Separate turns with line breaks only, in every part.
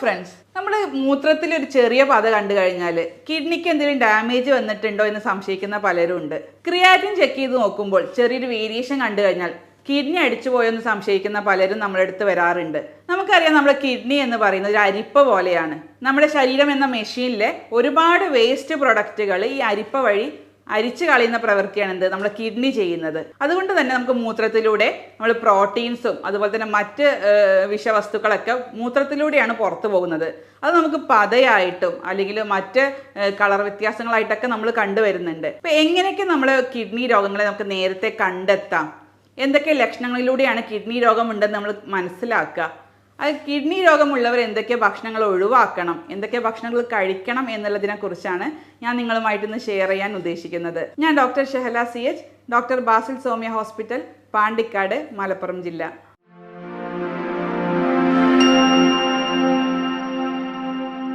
Friends നമ്മൾ മൂത്രത്തിൽ ഒരു ചെറിയ പത കണ്ടു കഴിഞ്ഞാൽ കിഡ്നിക്ക് എന്തെങ്കിലും ഡാമേജ് വന്നിട്ടുണ്ടോ എന്ന് സംശയിക്കുന്ന പലരും ഉണ്ട്. ക്രിയാറ്റിൻ ചെക്ക് ചെയ്ത് നോക്കുമ്പോൾ ചെറിയൊരു വേരിയേഷൻ കണ്ടു കഴിഞ്ഞാൽ കിഡ്നി അടിച്ചു പോയെന്ന് സംശയിക്കുന്ന പലരും നമ്മുടെ അടുത്ത് വരാറുണ്ട്. നമുക്കറിയാം നമ്മുടെ കിഡ്നി എന്ന് പറയുന്നത് ഒരു അരിപ്പ പോലെയാണ്. നമ്മുടെ ശരീരം എന്ന മെഷീനിലെ ഒരുപാട് വേസ്റ്റ് പ്രൊഡക്റ്റുകൾ ഈ അരിപ്പ വഴി അരിച്ചു കളയുന്ന പ്രവൃത്തിയാണ് എന്ത്? നമ്മുടെ കിഡ്നി ചെയ്യുന്നത്. അതുകൊണ്ട് തന്നെ നമുക്ക് മൂത്രത്തിലൂടെ നമ്മൾ പ്രോട്ടീൻസും അതുപോലെ തന്നെ മറ്റ് വിഷവസ്തുക്കളൊക്കെ മൂത്രത്തിലൂടെയാണ് പുറത്തു പോകുന്നത്. അത് നമുക്ക് പതയായിട്ടും അല്ലെങ്കിൽ മറ്റ് കളർ വ്യത്യാസങ്ങളായിട്ടൊക്കെ നമ്മൾ കണ്ടുവരുന്നുണ്ട്. അപ്പൊ എങ്ങനെയൊക്കെ നമ്മൾ കിഡ്നി രോഗങ്ങളെ നമുക്ക് നേരത്തെ കണ്ടെത്താം? എന്തൊക്കെ ലക്ഷണങ്ങളിലൂടെയാണ് കിഡ്നി രോഗം ഉണ്ടെന്ന് നമ്മൾ മനസ്സിലാക്കുക? അത് കിഡ്നി രോഗമുള്ളവർ എന്തൊക്കെ ഭക്ഷണങ്ങൾ ഒഴിവാക്കണം എന്തൊക്കെ ഭക്ഷണങ്ങൾ കഴിക്കണം എന്നുള്ളതിനെ കുറിച്ചാണ് ഞാൻ നിങ്ങളുമായിട്ട് ഇന്ന് ഷെയർ ചെയ്യാൻ ഉദ്ദേശിക്കുന്നത്. ഞാൻ doctor Shehala C H doctor Basil Soumya hospital Pandikkad Malappuram ജില്ല.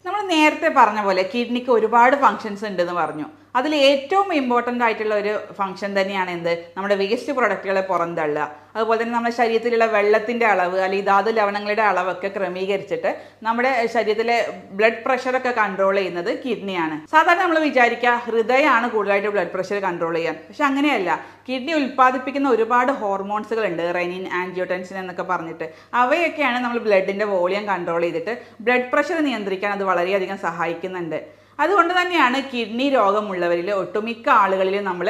നമ്മൾ നേരത്തെ പറഞ്ഞ പോലെ കിഡ്നിക്ക് ഒരുപാട് ഫങ്ഷൻസ് ഉണ്ടെന്ന് പറഞ്ഞു. അതിൽ ഏറ്റവും ഇമ്പോർട്ടന്റ് ആയിട്ടുള്ള ഒരു ഫംഗ്ഷൻ തന്നെയാണ് എന്ത്? നമ്മുടെ വേസ്റ്റ് പ്രൊഡക്റ്റുകളെ പുറന്തള്ളുക. അതുപോലെ തന്നെ നമ്മുടെ ശരീരത്തിലുള്ള വെള്ളത്തിന്റെ അളവ് അല്ലെങ്കിൽ ധാതു ലവണങ്ങളുടെ അളവൊക്കെ ക്രമീകരിച്ചിട്ട് നമ്മുടെ ശരീരത്തിലെ ബ്ലഡ് പ്രഷറൊക്കെ കൺട്രോൾ ചെയ്യുന്നത് കിഡ്നിയാണ് സാധാരണ നമ്മൾ വിചാരിക്കുക ഹൃദയമാണ് കൂടുതലായിട്ട് ബ്ലഡ് പ്രഷർ കൺട്രോൾ ചെയ്യാൻ. പക്ഷെ അങ്ങനെയല്ല. കിഡ്നി ഉൽപ്പാദിപ്പിക്കുന്ന ഒരുപാട് ഹോർമോൺസുകൾ ഉണ്ട് റെനിൻ ആൻജിയോടെൻസിൻ എന്നൊക്കെ പറഞ്ഞിട്ട്. അവയൊക്കെയാണ് നമ്മൾ ബ്ലഡിന്റെ വോളിയം കൺട്രോൾ ചെയ്തിട്ട് ബ്ലഡ് പ്രഷർ നിയന്ത്രിക്കാൻ അത് വളരെയധികം സഹായിക്കുന്നുണ്ട്. അതുകൊണ്ട് തന്നെയാണ് കിഡ്നി രോഗമുള്ളവരിൽ ഒട്ടുമിക്ക ആളുകളിലും നമ്മൾ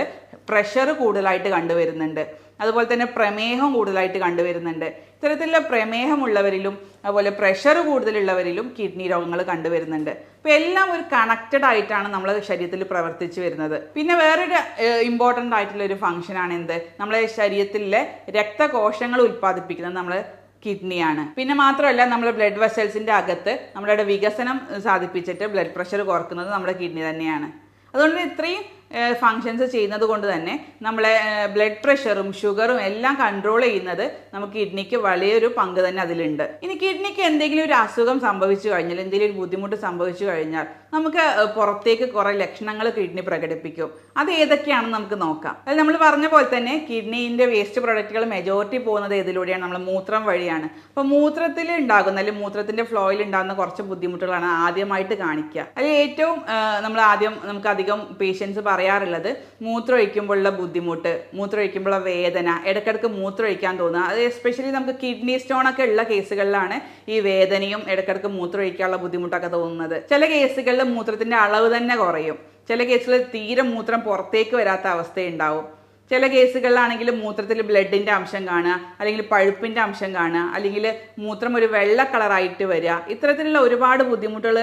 പ്രഷർ കൂടുതലായിട്ട് കണ്ടുവരുന്നുണ്ട്. അതുപോലെ തന്നെ പ്രമേഹം കൂടുതലായിട്ട് കണ്ടുവരുന്നുണ്ട്. ഇത്തരത്തിലുള്ള പ്രമേഹമുള്ളവരിലും അതുപോലെ പ്രഷർ കൂടുതലുള്ളവരിലും കിഡ്നി രോഗങ്ങൾ കണ്ടുവരുന്നുണ്ട്. അപ്പോൾ എല്ലാം ഒരു കണക്റ്റഡ് ആയിട്ടാണ് നമ്മുടെ ശരീരത്തിൽ പ്രവർത്തിച്ചു വരുന്നത്. പിന്നെ വേറൊരു ഇമ്പോർട്ടന്റ് ആയിട്ടുള്ള ഒരു ഫംഗ്ഷനാണ് എന്ത് നമ്മളെ ശരീരത്തിലെ രക്തകോശങ്ങൾ ഉൽപ്പാദിപ്പിക്കുന്നത് നമ്മൾ കിഡ്നിയാണ്. പിന്നെ മാത്രമല്ല നമ്മൾ ബ്ലഡ് വെസൽസിന്റെ അകത്ത് നമ്മളുടെ വികസനം സാധിപ്പിച്ചിട്ട് ബ്ലഡ് പ്രഷർ കുറക്കുന്നത് നമ്മുടെ കിഡ്നി തന്നെയാണ്. അതുകൊണ്ട് ഇത്രയും ഫങ്ഷൻസ് ചെയ്യുന്നത് കൊണ്ട് തന്നെ നമ്മളെ ബ്ലഡ് പ്രഷറും ഷുഗറും എല്ലാം കൺട്രോൾ ചെയ്യുന്നത് നമുക്ക് കിഡ്നിക്ക് വലിയൊരു പങ്ക് തന്നെ അതിലുണ്ട്. ഇനി കിഡ്നിക്ക് എന്തെങ്കിലും ഒരു അസുഖം സംഭവിച്ചു കഴിഞ്ഞാൽ എന്തെങ്കിലും ഒരു ബുദ്ധിമുട്ട് സംഭവിച്ചു കഴിഞ്ഞാൽ നമുക്ക് പുറത്തേക്ക് കുറേ ലക്ഷണങ്ങൾ കിഡ്നി പ്രകടിപ്പിക്കും. അത് ഏതൊക്കെയാണെന്ന് നമുക്ക് നോക്കാം. അത് നമ്മൾ പറഞ്ഞ പോലെ തന്നെ കിഡ്നീന്റെ വേസ്റ്റ് പ്രൊഡക്റ്റുകൾ മെജോറിറ്റി പോകുന്നത് ഇതിലൂടെയാണ് നമ്മൾ മൂത്രം വഴിയാണ്. അപ്പോൾ മൂത്രത്തിൽ ഉണ്ടാകുന്ന അല്ലെങ്കിൽ മൂത്രത്തിന്റെ ഫ്ലോയിൽ ഉണ്ടാകുന്ന കുറച്ച് ബുദ്ധിമുട്ടുകളാണ് ആദ്യമായിട്ട് കാണിക്കുക. അതിൽ ഏറ്റവും നമ്മൾ ആദ്യം നമുക്ക് അധികം പേഷ്യൻസ് പറയാറുള്ളത് മൂത്രം ഒഴിക്കുമ്പോഴുള്ള ബുദ്ധിമുട്ട് മൂത്രം ഒഴിക്കുമ്പോഴുള്ള വേദന ഇടയ്ക്കിടയ്ക്ക് മൂത്രം ഒഴിക്കാൻ തോന്നുക. അത് എസ്പെഷ്യലി നമുക്ക് കിഡ്നി സ്റ്റോൺ ഒക്കെ ഉള്ള കേസുകളിലാണ് ഈ വേദനയും ഇടയ്ക്കിടയ്ക്ക് മൂത്രം ഒഴിക്കാനുള്ള ബുദ്ധിമുട്ടൊക്കെ തോന്നുന്നത്. ചില കേസുകളിൽ മൂത്രത്തിന്റെ അളവ് തന്നെ കുറയും. ചില കേസുകളിൽ തീരെ മൂത്രം പുറത്തേക്ക് വരാത്ത അവസ്ഥയുണ്ടാവും. ചില കേസുകളിലാണെങ്കിൽ മൂത്രത്തിൽ ബ്ലഡിന്റെ അംശം കാണുക അല്ലെങ്കിൽ പഴുപ്പിന്റെ അംശം കാണുക അല്ലെങ്കിൽ മൂത്രം ഒരു വെള്ള കളറായിട്ട് വരിക. ഇത്തരത്തിലുള്ള ഒരുപാട് ബുദ്ധിമുട്ടുകൾ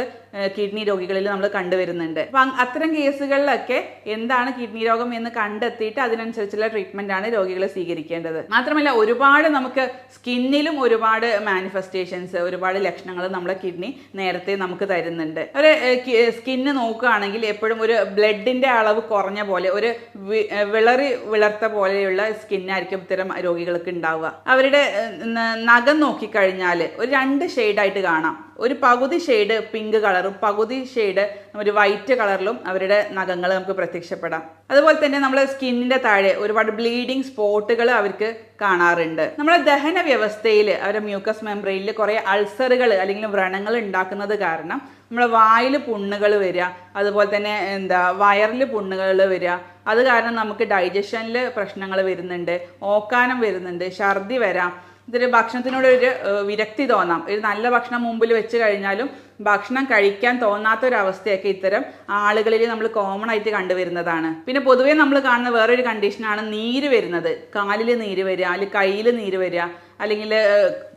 കിഡ്നി രോഗികളിൽ നമ്മൾ കണ്ടുവരുന്നുണ്ട്. അപ്പം അത്തരം കേസുകളിലൊക്കെ എന്താണ് കിഡ്നി രോഗം എന്ന് കണ്ടെത്തിയിട്ട് അതിനനുസരിച്ചുള്ള ട്രീറ്റ്മെന്റ് ആണ് രോഗികൾ സ്വീകരിക്കേണ്ടത്. മാത്രമല്ല ഒരുപാട് നമുക്ക് സ്കിന്നിലും ഒരുപാട് മാനിഫെസ്റ്റേഷൻസ് ഒരുപാട് ലക്ഷണങ്ങൾ നമ്മുടെ കിഡ്നി നേരത്തെ നമുക്ക് തരുന്നുണ്ട്. ഒരു സ്കിന്ന് നോക്കുകയാണെങ്കിൽ എപ്പോഴും ഒരു ബ്ലഡിന്റെ അളവ് കുറഞ്ഞ പോലെ ഒരു വിളറി വിളർത്ത പോലെയുള്ള സ്കിന്നായിരിക്കും ഇത്തരം രോഗികൾക്ക് ഉണ്ടാവുക. അവരുടെ നഖം നോക്കിക്കഴിഞ്ഞാൽ ഒരു രണ്ട് ഷെയ്ഡായിട്ട് കാണാം. ഒരു പകുതി ഷെയ്ഡ് പിങ്ക് കളറും പകുതി ഷെയ്ഡ് ഒരു വൈറ്റ് കളറിലും അവരുടെ നഖങ്ങൾ നമുക്ക് പ്രത്യക്ഷപ്പെടാം. അതുപോലെ തന്നെ നമ്മുടെ സ്കിന്നിന്റെ താഴെ ഒരുപാട് ബ്ലീഡിങ് സ്പോട്ടുകൾ അവർക്ക് കാണാറുണ്ട്. നമ്മുടെ ദഹന വ്യവസ്ഥയിൽ അവരുടെ മ്യൂക്കസ് മെമ്പറിയിൽ കുറേ അൾസറുകൾ അല്ലെങ്കിൽ വ്രണങ്ങൾ ഉണ്ടാക്കുന്നത് കാരണം നമ്മുടെ വായിൽ പുണ്ണുകൾ വരിക അതുപോലെ തന്നെ എന്താ വയറിൽ പുണ്ണുകൾ വരിക. അത് കാരണം നമുക്ക് ഡൈജഷനിൽ പ്രശ്നങ്ങൾ വരുന്നുണ്ട് ഓക്കാനം വരുന്നുണ്ട് ഛർദി വരാം. ഇതൊരു ഭക്ഷണത്തിനോട് ഒരു വിരക്തി തോന്നാം. ഒരു നല്ല ഭക്ഷണം മുമ്പിൽ വെച്ച് കഴിഞ്ഞാലും ഭക്ഷണം കഴിക്കാൻ തോന്നാത്ത ഒരു അവസ്ഥയൊക്കെ ഇത്തരം ആളുകളിൽ നമ്മൾ കോമൺ ആയിട്ട് കണ്ടുവരുന്നതാണ്. പിന്നെ പൊതുവേ നമ്മൾ കാണുന്ന വേറൊരു കണ്ടീഷനാണ് നീര് വരുന്നത്. കാലിൽ നീര് വരിക അല്ലെങ്കിൽ കയ്യിൽ നീര് വരിക. അല്ലെങ്കിൽ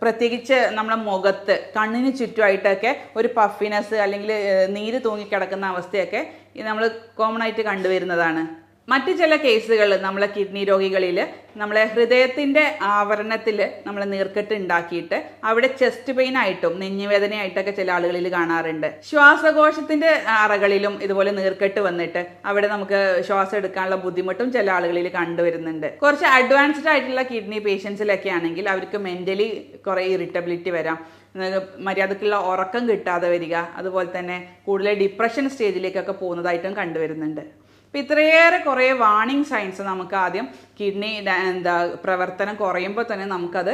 പ്രത്യേകിച്ച് നമ്മുടെ മുഖത്ത് കണ്ണിന് ചുറ്റുമായിട്ടൊക്കെ ഒരു പഫിനെസ് അല്ലെങ്കിൽ നീര് തൂങ്ങിക്കിടക്കുന്ന അവസ്ഥയൊക്കെ നമ്മൾ കോമൺ ആയിട്ട് കണ്ടുവരുന്നതാണ്. മറ്റു ചില കേസുകൾ നമ്മളെ കിഡ്നി രോഗികളിൽ നമ്മളെ ഹൃദയത്തിന്റെ ആവരണത്തിൽ നമ്മൾ നീർക്കെട്ട് ഉണ്ടാക്കിയിട്ട് അവിടെ ചെസ്റ്റ് പെയിൻ ആയിട്ടും നെഞ്ഞുവേദനയായിട്ടൊക്കെ ചില ആളുകളിൽ കാണാറുണ്ട്. ശ്വാസകോശത്തിന്റെ അറകളിലും ഇതുപോലെ നീർക്കെട്ട് വന്നിട്ട് അവിടെ നമുക്ക് ശ്വാസം എടുക്കാനുള്ള ബുദ്ധിമുട്ടും ചില ആളുകളിൽ കണ്ടുവരുന്നുണ്ട്. കുറച്ച് അഡ്വാൻസ്ഡ് ആയിട്ടുള്ള കിഡ്നി പേഷ്യൻസിലൊക്കെ ആണെങ്കിൽ അവർക്ക് മെന്റലി കുറേ ഇറിറ്റബിലിറ്റി വരാം. മര്യാദക്കുള്ള ഉറക്കം കിട്ടാതെ വരിക അതുപോലെ തന്നെ കൂടുതൽ ഡിപ്രഷൻ സ്റ്റേജിലേക്കൊക്കെ പോകുന്നതായിട്ടും കണ്ടുവരുന്നുണ്ട്. അപ്പം ഇത്രയേറെ കുറേ വാണിംഗ് സൈൻസ് നമുക്ക് ആദ്യം കിഡ്നി എന്താ പ്രവർത്തനം കുറയുമ്പോൾ തന്നെ നമുക്കത്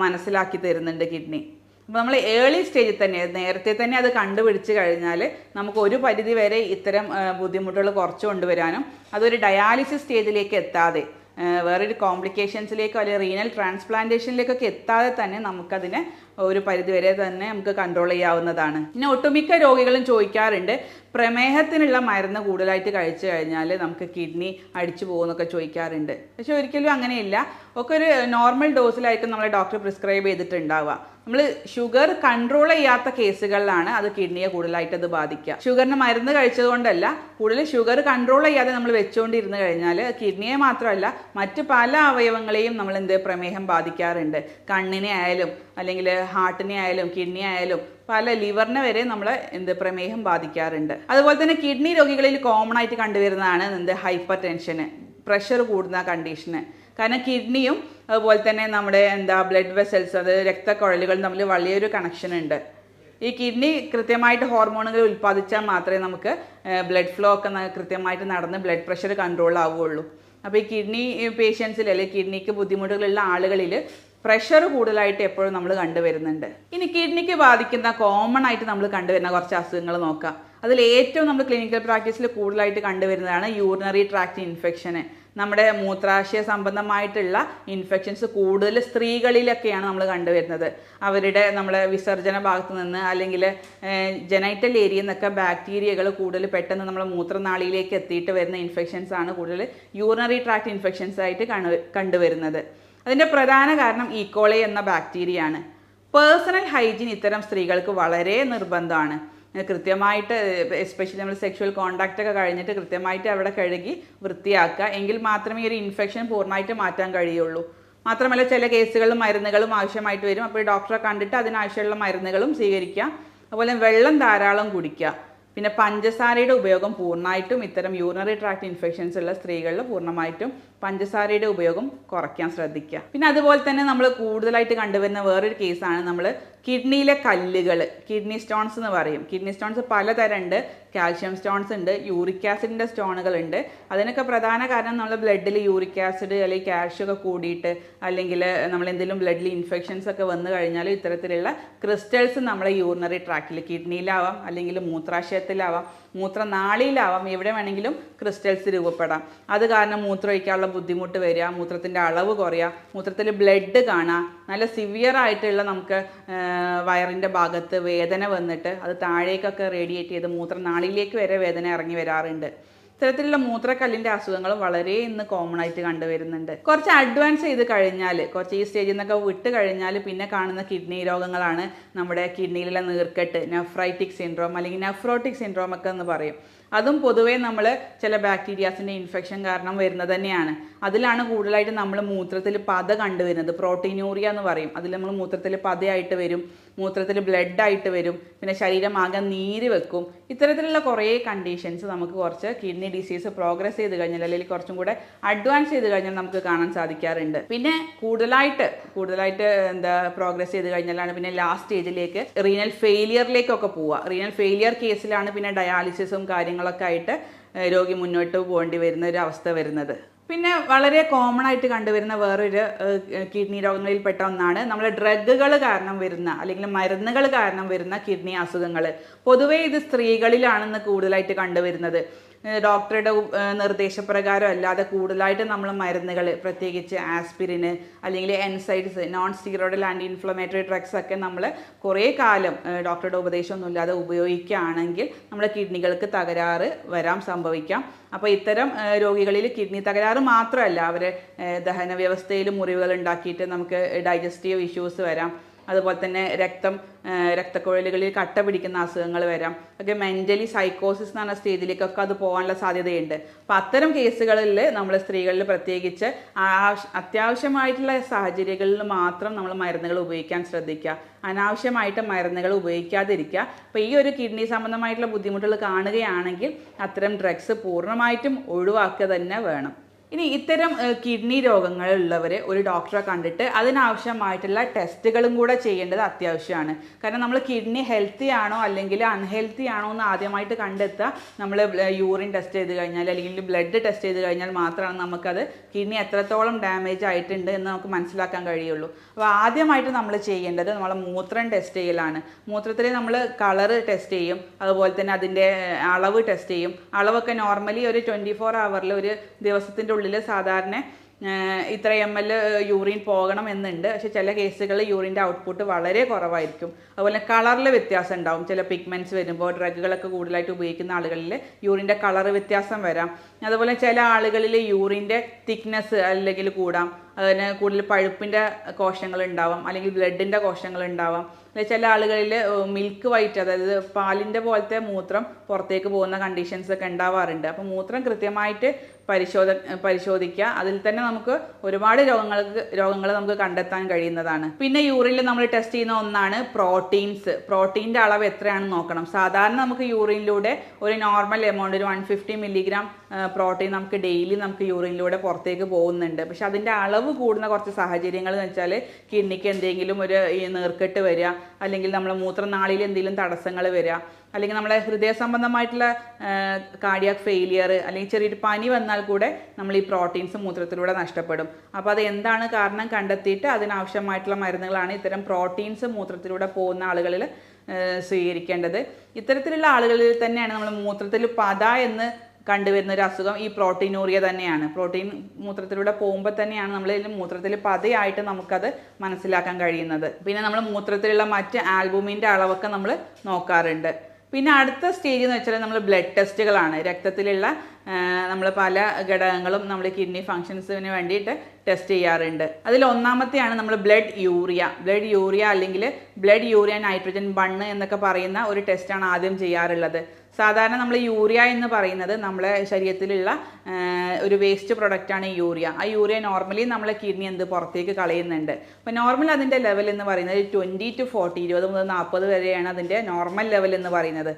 മനസ്സിലാക്കി തരുന്നുണ്ട് കിഡ്നി അപ്പോൾ നമ്മൾ ഏർലി സ്റ്റേജിൽ തന്നെ നേരത്തെ തന്നെ അത് കണ്ടുപിടിച്ച് കഴിഞ്ഞാൽ നമുക്ക് ഒരു പരിധി വരെ ഇത്തരം ബുദ്ധിമുട്ടുകൾ കുറച്ച് കൊണ്ടുവരാനും അതൊരു ഡയാലിസിസ് സ്റ്റേജിലേക്ക് എത്താതെ വേറൊരു കോംപ്ലിക്കേഷൻസിലേക്കോ അല്ലെങ്കിൽ റീനൽ ട്രാൻസ്പ്ലാന്റേഷനിലേക്കൊക്കെ എത്താതെ തന്നെ നമുക്കതിനെ ഒരു പരിധിവരെ തന്നെ നമുക്ക് കൺട്രോൾ ചെയ്യാവുന്നതാണ്. പിന്നെ ഒട്ടുമിക്ക രോഗികളും ചോദിക്കാറുണ്ട് പ്രമേഹത്തിനുള്ള മരുന്ന് കൂടുതലായിട്ട് കഴിച്ചു കഴിഞ്ഞാൽ നമുക്ക് കിഡ്നി അടിച്ചു പോകുമെന്നൊക്കെ ചോദിക്കാറുണ്ട്. പക്ഷെ ഒരിക്കലും അങ്ങനെയില്ല. ഒക്കെ ഒരു നോർമൽ ഡോസിലായിരിക്കും നമ്മളെ ഡോക്ടർ പ്രിസ്ക്രൈബ് ചെയ്തിട്ടുണ്ടാവുക. നമ്മൾ ഷുഗർ കൺട്രോൾ ചെയ്യാത്ത കേസുകളിലാണ് അത് കിഡ്നിയെ കൂടുതലായിട്ട് അത് ബാധിക്കുക. ഷുഗറിന് മരുന്ന് കഴിച്ചതുകൊണ്ടല്ല കൂടുതൽ ഷുഗർ കൺട്രോൾ ചെയ്യാതെ നമ്മൾ വെച്ചുകൊണ്ടിരുന്ന് കഴിഞ്ഞാൽ കിഡ്നിയെ മാത്രമല്ല മറ്റ് പല അവയവങ്ങളെയും നമ്മൾ എന്ത് പ്രമേഹം ബാധിക്കാറുണ്ട്. കണ്ണിനെ ആയാലും അല്ലെങ്കിൽ ഹാർട്ടിനെ ആയാലും കിഡ്നി ആയാലും പല ലിവറിനെ വരെ നമ്മൾ എന്ത് പ്രമേഹം ബാധിക്കാറുണ്ട്. അതുപോലെ തന്നെ കിഡ്നി രോഗികളിൽ കോമൺ ആയിട്ട് കണ്ടുവരുന്നതാണ് എന്ത്? ഹൈപ്പർ ടെൻഷന് പ്രഷർ കൂടുന്ന കണ്ടീഷന് കാരണം കിഡ്നിയും അതുപോലെ തന്നെ നമ്മുടെ എന്താ ബ്ലഡ് വെസൽസ് അതായത് രക്തക്കുഴലുകൾ തമ്മിൽ വലിയൊരു കണക്ഷൻ ഉണ്ട്. ഈ കിഡ്നി കൃത്യമായിട്ട് ഹോർമോണുകൾ ഉൽപ്പാദിച്ചാൽ മാത്രമേ നമുക്ക് ബ്ലഡ് ഫ്ലോ ഒക്കെ കൃത്യമായിട്ട് നടന്ന് ബ്ലഡ് പ്രഷർ കൺട്രോൾ ആവുകയുള്ളൂ. അപ്പോൾ ഈ കിഡ്നി പേഷ്യൻസിൽ അല്ലെങ്കിൽ കിഡ്നിക്ക് ബുദ്ധിമുട്ടുകളുള്ള ആളുകളിൽ പ്രഷർ കൂടുതലായിട്ട് എപ്പോഴും നമ്മൾ കണ്ടുവരുന്നുണ്ട്. ഇനി കിഡ്നിക്ക് ബാധിക്കുന്ന കോമൺ ആയിട്ട് നമ്മൾ കണ്ടുവരുന്ന കുറച്ച് അസുഖങ്ങൾ നോക്കാം. അതിൽ ഏറ്റവും നമ്മൾ ക്ലിനിക്കൽ പ്രാക്ടീസിൽ കൂടുതലായിട്ട് കണ്ടുവരുന്നതാണ് യൂറിനറി ട്രാക്ട് ഇൻഫെക്ഷന് നമ്മുടെ മൂത്രാശയ സംബന്ധമായിട്ടുള്ള ഇൻഫെക്ഷൻസ് കൂടുതൽ സ്ത്രീകളിലൊക്കെയാണ് നമ്മൾ കണ്ടുവരുന്നത്. അവരുടെ നമ്മുടെ വിസർജന ഭാഗത്ത് നിന്ന് അല്ലെങ്കിൽ ജനൈറ്റൽ ഏരിയയിൽ നിന്നൊക്കെ ബാക്ടീരിയകൾ കൂടുതൽ പെട്ടെന്ന് നമ്മുടെ മൂത്രനാളിയിലേക്ക് എത്തിയിട്ട് വരുന്ന ഇൻഫെക്ഷൻസ് ആണ് കൂടുതൽ യൂറിനറി ട്രാക്ട് ഇൻഫെക്ഷൻസ് ആയിട്ട് കണ്ടുവരുന്നത്. അതിന്റെ പ്രധാന കാരണം ഈക്കോളെ എന്ന ബാക്ടീരിയയാണ് പേഴ്സണൽ ഹൈജീൻ ഇത്തരം സ്ത്രീകൾക്ക് വളരെ നിർബന്ധമാണ്. കൃത്യമായിട്ട് എസ്പെഷ്യലി നമ്മൾ സെക്ഷുവൽ കോണ്ടാക്റ്റ് ഒക്കെ കഴിഞ്ഞിട്ട് കൃത്യമായിട്ട് അവിടെ കഴുകി വൃത്തിയാക്കുക. എങ്കിൽ മാത്രമേ ഒരു ഇൻഫെക്ഷൻ പൂർണമായിട്ട് മാറ്റാൻ കഴിയുള്ളൂ. മാത്രമല്ല ചില കേസുകളിൽ മരുന്നുകളും ആവശ്യമായിട്ട് വരും. അപ്പോൾ ഡോക്ടറെ കണ്ടിട്ട് അതിനാവശ്യമുള്ള മരുന്നുകളും സ്വീകരിക്കുക. അതുപോലെ വെള്ളം ധാരാളം കുടിക്കുക. പിന്നെ പഞ്ചസാരയുടെ ഉപയോഗം പൂർണമായിട്ടും ഇത്തരം യൂറിനറി ട്രാക്ട് ഇൻഫെക്ഷൻസ് ഉള്ള സ്ത്രീകളിൽ പൂർണമായിട്ടും പഞ്ചസാരയുടെ ഉപയോഗം കുറയ്ക്കാൻ ശ്രദ്ധിക്കുക. പിന്നെ അതുപോലെ തന്നെ നമ്മൾ കൂടുതലായിട്ട് കണ്ടുവരുന്ന വേറൊരു കേസാണ് നമ്മൾ കിഡ്നിയിലെ കല്ലുകൾ കിഡ്നി സ്റ്റോൺസ് എന്ന് പറയും. കിഡ്നി സ്റ്റോൺസ് പലതരം ഉണ്ട് കാൽഷ്യം സ്റ്റോൺസ് ഉണ്ട് യൂറിക് ആസിഡിന്റെ സ്റ്റോണുകൾ ഉണ്ട്. അതിനൊക്കെ പ്രധാന കാരണം നമ്മൾ ബ്ലഡിൽ യൂറിക് ആസിഡ് അല്ലെങ്കിൽ കാൽഷ്യം ഒക്കെ കൂടിയിട്ട് അല്ലെങ്കിൽ നമ്മൾ എന്തെങ്കിലും ബ്ലഡിൽ ഇൻഫെക്ഷൻസ് ഒക്കെ വന്നു കഴിഞ്ഞാൽ ഇത്തരത്തിലുള്ള ക്രിസ്റ്റൽസ് നമ്മളെ യൂറിനറി ട്രാക്കിൽ കിഡ്നിയിലാവാം അല്ലെങ്കിൽ മൂത്രാശയത്തിലാവാം. മൂത്രനാളിയിലാവാം. എവിടെ വേണമെങ്കിലും ക്രിസ്റ്റൽസ് രൂപപ്പെടാം. അത് കാരണം മൂത്രമൊഴിക്കാനുള്ള ബുദ്ധിമുട്ട് വരിക മൂത്രത്തിന്റെ അളവ് കുറയുക മൂത്രത്തിൽ ബ്ലഡ് കാണാം നല്ല സിവിയർ ആയിട്ടുള്ള നമുക്ക് വയറിന്റെ ഭാഗത്ത് വേദന വന്നിട്ട് അത് താഴേക്കൊക്കെ റേഡിയേറ്റ് ചെയ്ത് മൂത്രനാളിയിലേക്ക് വരെ വേദന ഇറങ്ങി വരാറുണ്ട്. ഇത്തരത്തിലുള്ള മൂത്രക്കല്ലിന്റെ അസുഖങ്ങൾ വളരെ ഇന്ന് കോമൺ ആയിട്ട് കണ്ടുവരുന്നുണ്ട്. കുറച്ച് അഡ്വാൻസ് ചെയ്ത് കഴിഞ്ഞാൽ കുറച്ച് ഈ സ്റ്റേജിൽ നിന്നൊക്കെ വിട്ട് കഴിഞ്ഞാൽ പിന്നെ കാണുന്ന കിഡ്നി രോഗങ്ങളാണ് നമ്മുടെ കിഡ്നിയിലെ നീർക്കെട്ട് നെഫ്രൈറ്റിക് സിൻഡ്രോം അല്ലെങ്കിൽ നെഫ്രോട്ടിക് സിൻഡ്രോം ഒക്കെ എന്ന് പറയും. അതും പൊതുവേ നമ്മൾ ചില ബാക്ടീരിയാസിന്റെ ഇൻഫെക്ഷൻ കാരണം വരുന്നത് തന്നെയാണ്. അതിലാണ് കൂടുതലായിട്ട് നമ്മൾ മൂത്രത്തിൽ പത കണ്ടുവരുന്നത്. പ്രോട്ടീനൂറിയ എന്ന് പറയും. അതിൽ നമ്മൾ മൂത്രത്തിൽ പതയായിട്ട് വരും. മൂത്രത്തിൽ ബ്ലഡ് ആയിട്ട് വരും. പിന്നെ ശരീരം ആകെ നീര് വെക്കും. ഇത്തരത്തിലുള്ള കുറേ കണ്ടീഷൻസ് നമുക്ക് കുറച്ച് കിഡ്നി ഡിസീസ് പ്രോഗ്രസ് ചെയ്ത് കഴിഞ്ഞാൽ അല്ലെങ്കിൽ കുറച്ചും കൂടെ അഡ്വാൻസ് ചെയ്ത് കഴിഞ്ഞാൽ നമുക്ക് കാണാൻ സാധിക്കാറുണ്ട്. പിന്നെ കൂടുതലായിട്ട് കൂടുതലായിട്ട് എന്താ പ്രോഗ്രസ് ചെയ്ത് കഴിഞ്ഞാലാണ് പിന്നെ ലാസ്റ്റ് സ്റ്റേജിലേക്ക് റീനൽ ഫെയിലിയറിലേക്കൊക്കെ പോവുക. റീനൽ ഫെയിലിയർ കേസിലാണ് പിന്നെ ഡയാലിസിസും കാര്യങ്ങളൊക്കെ ആയിട്ട് രോഗി മുന്നോട്ട് പോകേണ്ടി വരുന്ന ഒരു അവസ്ഥ വരുന്നത്. പിന്നെ വളരെ കോമൺ ആയിട്ട് കണ്ടുവരുന്ന വേറൊരു കിഡ്നി രോഗങ്ങളിൽപ്പെട്ട ഒന്നാണ് നമ്മൾ ഡ്രഗുകൾ കാരണം വരുന്ന അല്ലെങ്കിൽ മരുന്നുകൾ കാരണം വരുന്ന കിഡ്നി അസുഖങ്ങൾ. പൊതുവേ ഇത് സ്ത്രീകളിലാണെന്ന് കൂടുതലായിട്ട് കണ്ടുവരുന്നത്. ഡോക്ടറുടെ നിർദ്ദേശപ്രകാരം അല്ലാതെ കൂടുതലായിട്ട് നമ്മൾ മരുന്നുകൾ പ്രത്യേകിച്ച് ആസ്പിരിന് അല്ലെങ്കിൽ NSAIDs non steroidal anti inflammatory drugs ഒക്കെ നമ്മൾ കുറേ കാലം ഡോക്ടറുടെ ഉപദേശമൊന്നും ഇല്ലാതെ ഉപയോഗിക്കുകയാണെങ്കിൽ നമ്മുടെ കിഡ്നികൾക്ക് തകരാറ് വരാൻ സംഭവിക്കാം. അപ്പോൾ ഇത്തരം രോഗികളിൽ കിഡ്നി തകരാറ് മാത്രമല്ല അവരെ ദഹന വ്യവസ്ഥയിൽ മുറിവുകൾ ഉണ്ടാക്കിയിട്ട് നമുക്ക് ഡൈജസ്റ്റീവ് ഇഷ്യൂസ് വരാം. അതുപോലെ തന്നെ രക്തം രക്തക്കുഴലുകളിൽ കട്ട പിടിക്കുന്ന അസുഖങ്ങൾ വരാം. ഒക്കെ മെന്റലി സൈക്കോസിസ് എന്ന് പറഞ്ഞ സ്റ്റേജിലേക്കൊക്കെ അത് പോകാനുള്ള സാധ്യതയുണ്ട്. അപ്പോൾ അത്തരം കേസുകളിൽ നമ്മൾ സ്ത്രീകളിൽ പ്രത്യേകിച്ച് അത്യാവശ്യമായിട്ടുള്ള സാഹചര്യങ്ങളിൽ മാത്രം നമ്മൾ മരുന്നുകൾ ഉപയോഗിക്കാൻ ശ്രദ്ധിക്കുക. അനാവശ്യമായിട്ട് മരുന്നുകൾ ഉപയോഗിക്കാതിരിക്കുക. അപ്പോൾ ഈ ഒരു കിഡ്നി സംബന്ധമായിട്ടുള്ള ബുദ്ധിമുട്ടുകൾ കാണുകയാണെങ്കിൽ അത്തരം ഡ്രഗ്സ് പൂർണമായിട്ടും ഒഴിവാക്കുക തന്നെ വേണം. ഇനി ഇത്തരം കിഡ്നി രോഗങ്ങളുള്ളവർ ഒരു ഡോക്ടറെ കണ്ടിട്ട് അതിനാവശ്യമായിട്ടുള്ള ടെസ്റ്റുകളും കൂടെ ചെയ്യേണ്ടത് അത്യാവശ്യമാണ്. കാരണം നമ്മൾ കിഡ്നി ഹെൽത്തി ആണോ അല്ലെങ്കിൽ അൺഹെൽത്തി ആണോ എന്ന് ആദ്യമായിട്ട് കണ്ടെത്തുക. നമ്മൾ യൂറിൻ ടെസ്റ്റ് ചെയ്ത് കഴിഞ്ഞാൽ അല്ലെങ്കിൽ ബ്ലഡ് ടെസ്റ്റ് ചെയ്ത് കഴിഞ്ഞാൽ മാത്രമാണ് നമുക്കത് കിഡ്നി എത്രത്തോളം ഡാമേജ് ആയിട്ടുണ്ട് എന്ന് നമുക്ക് മനസ്സിലാക്കാൻ കഴിയുള്ളൂ. അപ്പോൾ ആദ്യമായിട്ട് നമ്മൾ ചെയ്യേണ്ടത് നമ്മളെ മൂത്രം ടെസ്റ്റ് ചെയ്യലാണ്. മൂത്രത്തിൽ നമ്മൾ കളറ് ടെസ്റ്റ് ചെയ്യും. അതുപോലെ തന്നെ അതിന്റെ അളവ് ടെസ്റ്റ് ചെയ്യും. അളവൊക്കെ നോർമലി ഒരു ട്വന്റി ഫോർ അവറിൽ ഒരു ദിവസത്തിന്റെ ഉള്ളിൽ സാധാരണ ഇത്ര എം എൽ യൂറിൻ പോകണം എന്നുണ്ട്. പക്ഷെ ചില കേസുകളിൽ യൂറിന്റെ ഔട്ട്പുട്ട് വളരെ കുറവായിരിക്കും. അതുപോലെ കളറിൽ വ്യത്യാസം ഉണ്ടാവും. ചില പിഗ്മെന്റ്സ് വരുമ്പോൾ ഡ്രഗുകളൊക്കെ കൂടുതലായിട്ട് ഉപയോഗിക്കുന്ന ആളുകളിൽ യൂറിന്റെ കളർ വ്യത്യാസം വരാം. അതുപോലെ ചില ആളുകളിൽ യൂറിന്റെ തിക്നെസ് അല്ലെങ്കിൽ കൂടാം. അതിന് കൂടുതൽ പഴുപ്പിന്റെ കോശങ്ങൾ ഉണ്ടാവാം അല്ലെങ്കിൽ ബ്ലഡിന്റെ കോശങ്ങൾ ഉണ്ടാവാം ചില ആളുകളിൽ മിൽക്ക് വൈറ്റ് അതായത് പാലിന്റെ പോലത്തെ മൂത്രം പുറത്തേക്ക് പോകുന്ന കണ്ടീഷൻസ് ഒക്കെ ഉണ്ടാവാറുണ്ട്. അപ്പോൾ മൂത്രം കൃത്യമായിട്ട് പരിശോധ പരിശോധിക്കുക. അതിൽ തന്നെ നമുക്ക് ഒരുപാട് രോഗങ്ങൾക്ക് രോഗങ്ങൾ നമുക്ക് കണ്ടെത്താൻ കഴിയുന്നതാണ്. പിന്നെ യൂറിനിൽ നമ്മൾ ടെസ്റ്റ് ചെയ്യുന്ന ഒന്നാണ് പ്രോട്ടീൻസ്. പ്രോട്ടീന്റെ അളവ് എത്രയാണെന്ന് നോക്കണം. സാധാരണ നമുക്ക് യൂറിനിലൂടെ ഒരു നോർമൽ എമൗണ്ട് ഒരു വൺ ഫിഫ്റ്റി മില്ലിഗ്രാം പ്രോട്ടീൻ നമുക്ക് ഡെയിലി നമുക്ക് യൂറിനിലൂടെ പുറത്തേക്ക് പോകുന്നുണ്ട്. പക്ഷെ അതിന്റെ അളവ് കൂടുന്ന കുറച്ച് സാഹചര്യങ്ങൾ എന്ന് വെച്ചാൽ കിഡ്നിക്ക് എന്തെങ്കിലും ഒരു നീർക്കെട്ട് വരിക അല്ലെങ്കിൽ നമ്മളെ മൂത്രനാളിയിൽ എന്തെങ്കിലും തടസ്സങ്ങൾ വരിക അല്ലെങ്കിൽ നമ്മളെ ഹൃദയ സംബന്ധമായിട്ടുള്ള കാർഡിയാക് ഫെയിലിയർ അല്ലെങ്കിൽ ചെറിയൊരു പനി വന്നാൽ കൂടെ നമ്മൾ ഈ പ്രോട്ടീൻസ് മൂത്രത്തിലൂടെ നഷ്ടപ്പെടും. അപ്പോൾ അത് എന്താണ് കാരണം കണ്ടെത്തിയിട്ട് അതിനാവശ്യമായിട്ടുള്ള മരുന്നുകളാണ് ഇത്തരം പ്രോട്ടീൻസ് മൂത്രത്തിലൂടെ പോകുന്ന ആളുകളിൽ സ്വീകരിക്കേണ്ടത്. ഇത്തരത്തിലുള്ള ആളുകളിൽ തന്നെയാണ് നമ്മൾ മൂത്രത്തിൽ പത എന്ന് കണ്ടുവരുന്ന ഒരു അസുഖം ഈ പ്രോട്ടീനൂറിയ തന്നെയാണ്. പ്രോട്ടീൻ മൂത്രത്തിലൂടെ പോകുമ്പോൾ തന്നെയാണ് നമ്മൾ മൂത്രത്തിൽ പതയായിട്ട് നമുക്കത് മനസ്സിലാക്കാൻ കഴിയുന്നത്. പിന്നെ നമ്മൾ മൂത്രത്തിലുള്ള മറ്റ് ആൽബുമിന്റെ അളവൊക്കെ നമ്മൾ നോക്കാറുണ്ട്. പിന്നെ അടുത്ത സ്റ്റേജ് എന്ന് വെച്ചാൽ നമ്മൾ ബ്ലഡ് ടെസ്റ്റുകളാണ്. രക്തത്തിലുള്ള നമ്മൾ പല ഘടകങ്ങളും നമ്മൾ കിഡ്നി ഫങ്ഷൻസിന് വേണ്ടിയിട്ട് ടെസ്റ്റ് ചെയ്യാറുണ്ട്. അതിൽ ഒന്നാമത്തെയാണ് നമ്മൾ ബ്ലഡ് യൂറിയ. ബ്ലഡ് യൂറിയ അല്ലെങ്കിൽ ബ്ലഡ് യൂറിയ നൈട്രജൻ ബണ്ണ് എന്നൊക്കെ പറയുന്ന ഒരു ടെസ്റ്റാണ് ആദ്യം ചെയ്യാറുള്ളത്. സാധാരണ നമ്മൾ യൂറിയ എന്ന് പറയുന്നത് നമ്മളെ ശരീരത്തിലുള്ള ഒരു വേസ്റ്റ് പ്രൊഡക്റ്റാണ് യൂറിയ. ആ യൂറിയ നോർമലി നമ്മളെ കിഡ്നി എന്ത് പുറത്തേക്ക് കളയുന്നുണ്ട്. അപ്പോൾ നോർമൽ അതിന്റെ ലെവൽ എന്ന് പറയുന്നത് ട്വന്റി ടു ഫോർട്ടി ഇരുപത് മുതൽ നാൽപ്പത് വരെയാണ് അതിന്റെ നോർമൽ ലെവൽ എന്ന് പറയുന്നത്.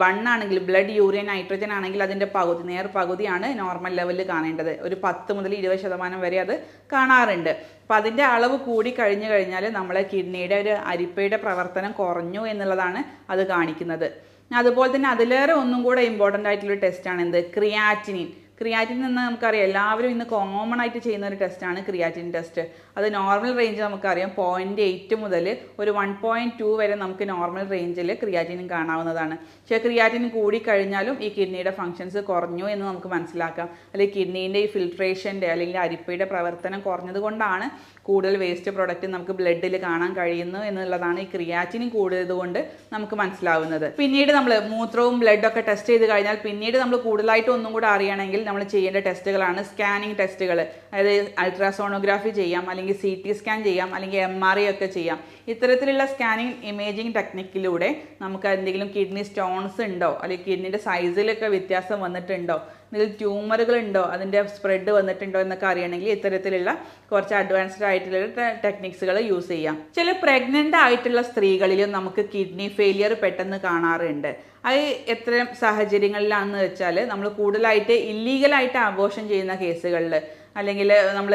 ബണ്ണാണെങ്കിൽ ബ്ലഡ് യൂറിയ നൈട്രജൻ ആണെങ്കിൽ അതിന്റെ പകുതി നേർ പകുതിയാണ് നോർമൽ ലെവലിൽ കാണേണ്ടത്. ഒരു പത്ത് മുതൽ ഇരുപത് ശതമാനം വരെ അത് കാണാറുണ്ട്. അപ്പം അതിന്റെ അളവ് കൂടി കഴിഞ്ഞു കഴിഞ്ഞാൽ നമ്മളെ കിഡ്നിയുടെ ഒരു അരിപ്പയുടെ പ്രവർത്തനം കുറഞ്ഞു എന്നുള്ളതാണ് അത് കാണിക്കുന്നത്. അതുപോലെ തന്നെ അതിലേറെ ഒന്നും കൂടെ ഇമ്പോർട്ടന്റ് ആയിട്ടുള്ള ടെസ്റ്റാണ് എന്ത്? ക്രിയാറ്റിനിൻ ക്രിയാറ്റിൻ എന്ന് നമുക്കറിയാം. എല്ലാവരും ഇന്ന് കോമൺ ആയിട്ട് ചെയ്യുന്ന ഒരു ടെസ്റ്റാണ് ക്രിയാറ്റിൻ ടെസ്റ്റ് അത് നോർമൽ റേഞ്ച് നമുക്കറിയാം. പോയിന്റ് എയ്റ്റ് മുതൽ ഒരു വൺ പോയിന്റ് ടു വരെ നമുക്ക് നോർമൽ റേഞ്ചിൽ ക്രിയാറ്റിനും കാണാവുന്നതാണ്. പക്ഷേ ക്രിയാറ്റിൻ കൂടിക്കഴിഞ്ഞാലും ഈ കിഡ്നിയുടെ ഫങ്ഷൻസ് കുറഞ്ഞു എന്ന് നമുക്ക് മനസ്സിലാക്കാം. അല്ലെങ്കിൽ കിഡ്നീന്റെ ഈ ഫിൽട്രേഷന്റെ അല്ലെങ്കിൽ അരിപ്പയുടെ പ്രവർത്തനം കുറഞ്ഞത് കൊണ്ടാണ് കൂടുതൽ വേസ്റ്റ് പ്രോഡക്റ്റ് നമുക്ക് ബ്ലഡിൽ കാണാൻ കഴിയുന്നു എന്നുള്ളതാണ് ഈ ക്രിയാറ്റിനും കൂടിയതുകൊണ്ട് കൊണ്ട് നമുക്ക് മനസ്സിലാവുന്നത്. പിന്നീട് നമ്മൾ മൂത്രവും ബ്ലഡൊക്കെ ടെസ്റ്റ് ചെയ്ത് കഴിഞ്ഞാൽ പിന്നീട് നമ്മൾ കൂടുതലായിട്ട് ഒന്നും കൂടെ അറിയണമെങ്കിൽ നമ്മൾ ചെയ്യേണ്ട ടെസ്റ്റുകളാണ് സ്കാനിങ് ടെസ്റ്റുകൾ. അതായത് അൾട്രാസോണോഗ്രാഫി ചെയ്യാം അല്ലെങ്കിൽ സി ടി സ്കാൻ ചെയ്യാം അല്ലെങ്കിൽ എം ആർ ഐ ഒക്കെ ചെയ്യാം. ഇത്തരത്തിലുള്ള സ്കാനിങ് ഇമേജിങ് ടെക്നിക്കിലൂടെ നമുക്ക് എന്തെങ്കിലും കിഡ്നി സ്റ്റോൺസ് ഉണ്ടോ? അല്ലെങ്കിൽ കിഡ്നിയുടെ സൈസിലൊക്കെ വ്യത്യാസം വന്നിട്ടുണ്ടോ? എന്തെങ്കിലും ട്യൂമറുകൾ ഉണ്ടോ അതിന്റെ സ്പ്രെഡ് വന്നിട്ടുണ്ടോ എന്നൊക്കെ അറിയണമെങ്കിൽ ഇത്തരത്തിലുള്ള കുറച്ച് അഡ്വാൻസ്ഡ് ആയിട്ടുള്ള ടെക്നിക്സുകൾ യൂസ് ചെയ്യാം. ചില പ്രഗ്നന്റ് ആയിട്ടുള്ള സ്ത്രീകളിലും നമുക്ക് കിഡ്നി ഫെയിലിയർ പെട്ടെന്ന് കാണാറുണ്ട്. അത് എത്ര സാഹചര്യങ്ങളിലാണെന്ന് വെച്ചാൽ നമ്മൾ കൂടുതലായിട്ട് ഇല്ലീഗലായിട്ട് ആഘോഷം ചെയ്യുന്ന കേസുകളിൽ അല്ലെങ്കിൽ നമ്മൾ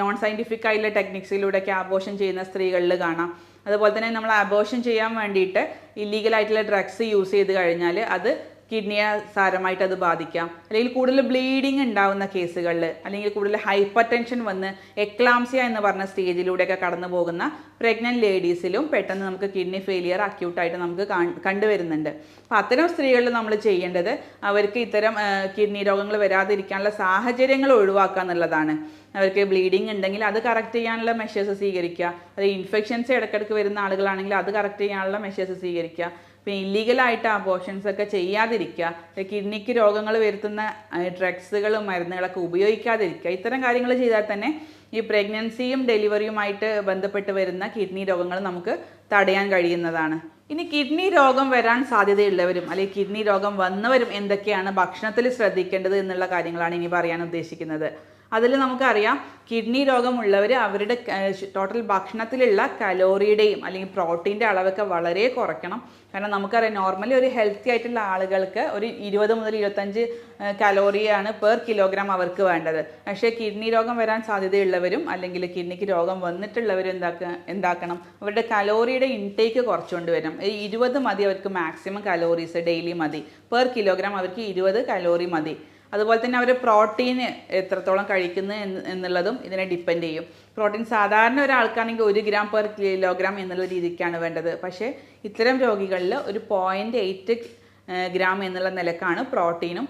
നോൺ സയന്റിഫിക് ആയിട്ടുള്ള ടെക്നിക്സിലൂടെയൊക്കെ ആഘോഷം ചെയ്യുന്ന സ്ത്രീകളിൽ കാണാം. അതുപോലെ തന്നെ നമ്മൾ ആഘോഷം ചെയ്യാൻ വേണ്ടിയിട്ട് ഇല്ലീഗലായിട്ടുള്ള ഡ്രഗ്സ് യൂസ് ചെയ്ത് കഴിഞ്ഞാൽ അത് കിഡ്നിയെ സാരമായിട്ട് അത് ബാധിക്കാം. അല്ലെങ്കിൽ കൂടുതൽ ബ്ലീഡിങ് ഉണ്ടാവുന്ന കേസുകളിൽ അല്ലെങ്കിൽ കൂടുതൽ ഹൈപ്പർ ടെൻഷൻ വന്ന് എക്ലാംസിയ എന്ന് പറഞ്ഞ സ്റ്റേജിലൂടെയൊക്കെ കടന്നു പോകുന്ന പ്രഗ്നന്റ് ലേഡീസിലും പെട്ടെന്ന് നമുക്ക് കിഡ്നി ഫെയിലിയർ അക്യൂട്ടായിട്ട് നമുക്ക് കണ്ടുവരുന്നുണ്ട്. അപ്പോൾ അത്തരം സ്ത്രീകളിൽ നമ്മൾ ചെയ്യേണ്ടത് അവർക്ക് ഇത്തരം കിഡ്നി രോഗങ്ങൾ വരാതിരിക്കാനുള്ള സാഹചര്യങ്ങൾ ഒഴിവാക്കുക എന്നുള്ളതാണ്. അവർക്ക് ബ്ലീഡിങ് ഉണ്ടെങ്കിൽ അത് കറക്റ്റ് ചെയ്യാനുള്ള മെഷേഴ്സ് സ്വീകരിക്കുക. അത് ഇൻഫെക്ഷൻസ് ഇടയ്ക്കിടയ്ക്ക് വരുന്ന ആളുകളാണെങ്കിൽ അത് കറക്റ്റ് ചെയ്യാനുള്ള മെഷേഴ്സ് സ്വീകരിക്കുക. പിന്നെ ഇല്ലീഗലായിട്ട് അബോഷൻസ് ഒക്കെ ചെയ്യാതിരിക്കുക കിഡ്നിക്ക് രോഗങ്ങൾ വരുത്തുന്ന ഡ്രഗ്സുകളും മരുന്നുകളൊക്കെ ഉപയോഗിക്കാതിരിക്കുക. ഇത്തരം കാര്യങ്ങൾ ചെയ്താൽ തന്നെ ഈ പ്രഗ്നൻസിയും ഡെലിവറിയുമായിട്ട് ബന്ധപ്പെട്ട് വരുന്ന കിഡ്നി രോഗങ്ങൾ നമുക്ക് തടയാൻ കഴിയുന്നതാണ്. ഇനി കിഡ്നി രോഗം വരാൻ സാധ്യതയുള്ളവരും അല്ലെങ്കിൽ കിഡ്നി രോഗം വന്നവരും എന്തൊക്കെയാണ് ഭക്ഷണത്തിൽ ശ്രദ്ധിക്കേണ്ടത് എന്നുള്ള കാര്യങ്ങളാണ് ഇനി പറയാൻ ഉദ്ദേശിക്കുന്നത്. അതിൽ നമുക്കറിയാം കിഡ്നി രോഗമുള്ളവർ അവരുടെ ടോട്ടൽ ഭക്ഷണത്തിലുള്ള കലോറിയുടെയും അല്ലെങ്കിൽ പ്രോട്ടീന്റെ അളവൊക്കെ വളരെ കുറയ്ക്കണം. കാരണം നമുക്കറിയാം നോർമലി ഒരു ഹെൽത്തി ആയിട്ടുള്ള ആളുകൾക്ക് ഒരു ഇരുപത് മുതൽ ഇരുപത്തഞ്ച് കലോറിയാണ് പെർ കിലോഗ്രാം അവർക്ക് വേണ്ടത്. പക്ഷേ കിഡ്നി രോഗം വരാൻ സാധ്യതയുള്ളവരും അല്ലെങ്കിൽ കിഡ്നിക്ക് രോഗം വന്നിട്ടുള്ളവരും എന്താക്ക എന്താക്കണം? അവരുടെ കലോറിയുടെ ഇൻടേക്ക് കുറച്ചുകൊണ്ട് വരണം. ഈ ഇരുപത് മതി അവർക്ക് മാക്സിമം കലോറീസ് ഡെയിലി മതി. പെർ കിലോഗ്രാം അവർക്ക് ഇരുപത് കലോറി മതി. അതുപോലെ തന്നെ അവർ പ്രോട്ടീൻ എത്രത്തോളം കഴിക്കുന്നു എന്നുള്ളതും ഇതിനെ ഡിപ്പെൻഡ് ചെയ്യും. പ്രോട്ടീൻ സാധാരണ ഒരാൾക്കാണെങ്കിൽ ഒരു ഗ്രാം പെർ കിലോഗ്രാം എന്നുള്ള രീതിക്കാണ് വേണ്ടത്. പക്ഷേ ഇത്തരം രോഗികളിൽ ഒരു പോയിന്റ് എയ്റ്റ് ഗ്രാം എന്നുള്ള നിലക്കാണ് പ്രോട്ടീനും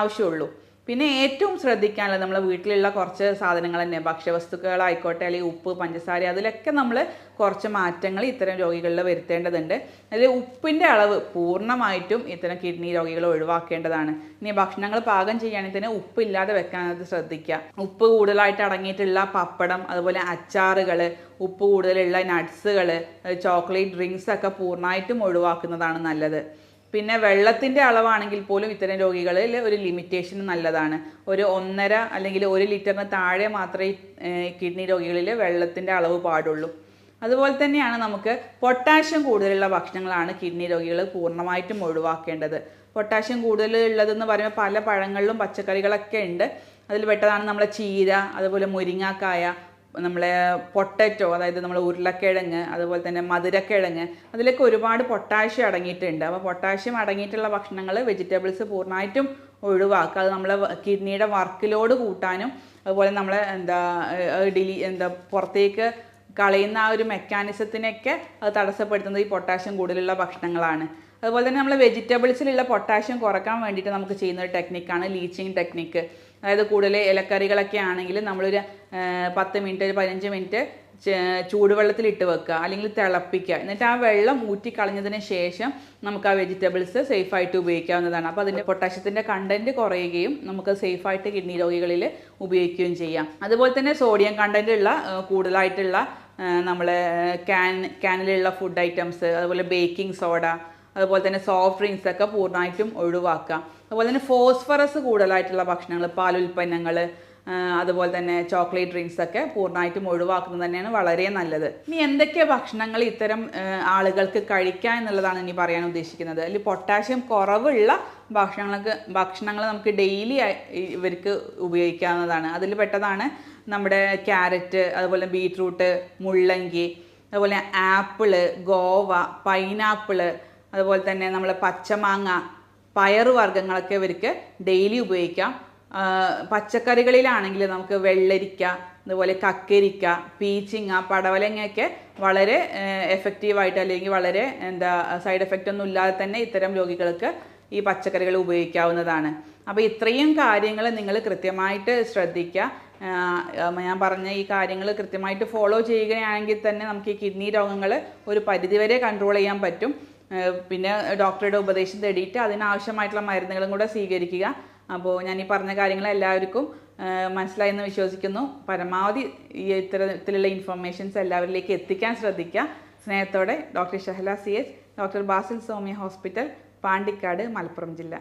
ആവശ്യമുള്ളൂ. പിന്നെ ഏറ്റവും ശ്രദ്ധിക്കാനുള്ളത് നമ്മൾ വീട്ടിലുള്ള കുറച്ച് സാധനങ്ങൾ തന്നെ ഭക്ഷ്യവസ്തുക്കളായിക്കോട്ടെ അല്ലെങ്കിൽ ഉപ്പ് പഞ്ചസാര അതിലൊക്കെ നമ്മൾ കുറച്ച് മാറ്റങ്ങൾ ഇത്തരം രോഗികളിൽ വരുത്തേണ്ടതുണ്ട്. അതിൽ ഉപ്പിന്റെ അളവ് പൂർണമായിട്ടും ഇത്തരം കിഡ്നി രോഗികൾ ഒഴിവാക്കേണ്ടതാണ്. ഇനി ഭക്ഷണങ്ങൾ പാകം ചെയ്യുകയാണെങ്കിൽ തന്നെ ഉപ്പില്ലാതെ വെക്കാനത് ശ്രദ്ധിക്കുക. ഉപ്പ് കൂടുതലായിട്ട് അടങ്ങിയിട്ടുള്ള പപ്പടം അതുപോലെ അച്ചാറുകൾ ഉപ്പ് കൂടുതലുള്ള നട്ട്സുകൾ ചോക്ലേറ്റ് ഡ്രിങ്ക്സ് ഒക്കെ പൂർണമായിട്ടും ഒഴിവാക്കുന്നതാണ് നല്ലത്. പിന്നെ വെള്ളത്തിന്റെ അളവാണെങ്കിൽ പോലും ഇത്തരം രോഗികളിൽ ഒരു ലിമിറ്റേഷൻ നല്ലതാണ്. ഒരു ഒന്നര അല്ലെങ്കിൽ ഒരു ലിറ്ററിന് താഴെ മാത്രമേ കിഡ്നി രോഗികളിൽ വെള്ളത്തിന്റെ അളവ് പാടുള്ളൂ. അതുപോലെ തന്നെയാണ് നമുക്ക് പൊട്ടാഷ്യം കൂടുതലുള്ള ഭക്ഷണങ്ങളാണ് കിഡ്നി രോഗികൾ പൂർണമായിട്ടും ഒഴിവാക്കേണ്ടത്. പൊട്ടാഷ്യം കൂടുതൽ ഉള്ളതെന്ന് പറയുമ്പോൾ പല പഴങ്ങളിലും പച്ചക്കറികളൊക്കെ ഉണ്ട്. അതിൽ പെട്ടതാണ് നമ്മളെ ചീര അതുപോലെ മുരിങ്ങാക്കായ നമ്മളെ പൊട്ടറ്റോ അതായത് നമ്മൾ ഉരുളക്കിഴങ്ങ് അതുപോലെ തന്നെ മധുരക്കിഴങ്ങ് അതിലൊക്കെ ഒരുപാട് പൊട്ടാഷ്യം അടങ്ങിയിട്ടുണ്ട്. അപ്പോൾ പൊട്ടാഷ്യം അടങ്ങിയിട്ടുള്ള ഭക്ഷണങ്ങൾ വെജിറ്റബിൾസ് പൂർണമായിട്ടും ഒഴിവാക്കുക. അത് നമ്മളെ കിഡ്നിയുടെ വർക്ക് ലോഡ് കൂട്ടാനും അതുപോലെ നമ്മളെ എന്താ ഡിലി എന്താ പുറത്തേക്ക് കളയുന്ന ആ ഒരു മെക്കാനിസത്തിനൊക്കെ അത് തടസ്സപ്പെടുത്തുന്നത് ഈ പൊട്ടാഷ്യം കൂടുതലുള്ള ഭക്ഷണങ്ങളാണ്. അതുപോലെ തന്നെ നമ്മൾ വെജിറ്റബിൾസിലുള്ള പൊട്ടാഷ്യം കുറയ്ക്കാൻ വേണ്ടിയിട്ട് നമുക്ക് ചെയ്യുന്ന ഒരു ടെക്നിക്കാണ് ലീച്ചിങ് ടെക്നിക്ക് അതായത് കൂടുതൽ ഇലക്കറികളൊക്കെ ആണെങ്കിൽ നമ്മളൊരു പത്ത് മിനിറ്റ് ഒരു പതിനഞ്ച് മിനിറ്റ് ചൂടുവെള്ളത്തിൽ ഇട്ട് വെക്കുക. അല്ലെങ്കിൽ തിളപ്പിക്കുക. എന്നിട്ട് ആ വെള്ളം ഊറ്റി കളഞ്ഞതിന് ശേഷം നമുക്ക് ആ വെജിറ്റബിൾസ് സേഫായിട്ട് ഉപയോഗിക്കാവുന്നതാണ്. അപ്പോൾ അതിന്റെ പൊട്ടാഷ്യത്തിന്റെ കണ്ടന്റ് കുറയുകയും നമുക്ക് സേഫായിട്ട് കിഡ്നി രോഗികളിൽ ഉപയോഗിക്കുകയും ചെയ്യാം. അതുപോലെ തന്നെ സോഡിയം കണ്ടന്റ് ഉള്ള കൂടുതലായിട്ടുള്ള നമ്മൾ ക്യാൻ ക്യാനിലുള്ള ഫുഡ് ഐറ്റംസ് അതുപോലെ ബേക്കിംഗ് സോഡ അതുപോലെ തന്നെ സോഫ്റ്റ് ഡ്രിങ്ക്സ് ഒക്കെ പൂർണമായിട്ടും ഒഴിവാക്കുക. അതുപോലെ തന്നെ ഫോസ്ഫറസ് കൂടുതലായിട്ടുള്ള ഭക്ഷണങ്ങൾ പാൽ ഉൽപ്പന്നങ്ങൾ അതുപോലെ തന്നെ ചോക്ലേറ്റ് ഡ്രിങ്ക്സ് ഒക്കെ പൂർണമായിട്ടും ഒഴിവാക്കുന്നത് തന്നെയാണ് വളരെ നല്ലത്. ഇനി എന്തൊക്കെ ഭക്ഷണങ്ങൾ ഇത്തരം ആളുകൾക്ക് കഴിക്കാം എന്നുള്ളതാണ് ഇനി പറയാൻ ഉദ്ദേശിക്കുന്നത്. അല്ലെങ്കിൽ പൊട്ടാഷ്യം കുറവുള്ള ഭക്ഷണങ്ങൾക്ക് ഭക്ഷണങ്ങൾ നമുക്ക് ഡെയിലി ഇവർക്ക് ഉപയോഗിക്കാവുന്നതാണ്. അതിൽ പെട്ടതാണ് നമ്മുടെ ക്യാരറ്റ് അതുപോലെ ബീട്രൂട്ട് മുള്ളങ്കി അതുപോലെ ആപ്പിൾ ഗോവ പൈനാപ്പിൾ അതുപോലെ തന്നെ നമ്മൾ പച്ചമാങ്ങ പയറ് വർഗങ്ങളൊക്കെ ഇവർക്ക് ഡെയിലി ഉപയോഗിക്കാം. പച്ചക്കറികളിലാണെങ്കിൽ നമുക്ക് വെള്ളരിക്ക അതുപോലെ കക്കരിക്ക പീച്ചിങ്ങ പടവലങ്ങയൊക്കെ വളരെ എഫക്റ്റീവായിട്ട് അല്ലെങ്കിൽ വളരെ എന്താ സൈഡ് എഫക്റ്റ് ഒന്നും ഇല്ലാതെ തന്നെ ഇത്തരം രോഗികൾക്ക് ഈ പച്ചക്കറികൾ ഉപയോഗിക്കാവുന്നതാണ്. അപ്പോൾ ഇത്രയും കാര്യങ്ങൾ നിങ്ങൾ കൃത്യമായിട്ട് ശ്രദ്ധിക്കുക ഞാൻ പറഞ്ഞ ഈ കാര്യങ്ങൾ കൃത്യമായിട്ട് ഫോളോ ചെയ്യുകയാണെങ്കിൽ തന്നെ നമുക്ക് ഈ കിഡ്നി രോഗങ്ങൾ ഒരു പരിധിവരെ കൺട്രോൾ ചെയ്യാൻ പറ്റും. പിന്നെ ഡോക്ടറുടെ ഉപദേശം തേടിയിട്ട് അതിനാവശ്യമായിട്ടുള്ള മരുന്നുകളും കൂടെ സ്വീകരിക്കുക. അപ്പോൾ ഞാൻ ഈ പറഞ്ഞ കാര്യങ്ങൾ എല്ലാവർക്കും മനസ്സിലായെന്ന് വിശ്വസിക്കുന്നു. പരമാവധി ഈ ഇത്തരത്തിലുള്ള ഇൻഫർമേഷൻസ് എല്ലാവരിലേക്ക് എത്തിക്കാൻ ശ്രദ്ധിക്കുക. സ്നേഹത്തോടെ doctor Shahala C H doctor Basil Soumya hospital Pandikkad Malappuram ജില്ല.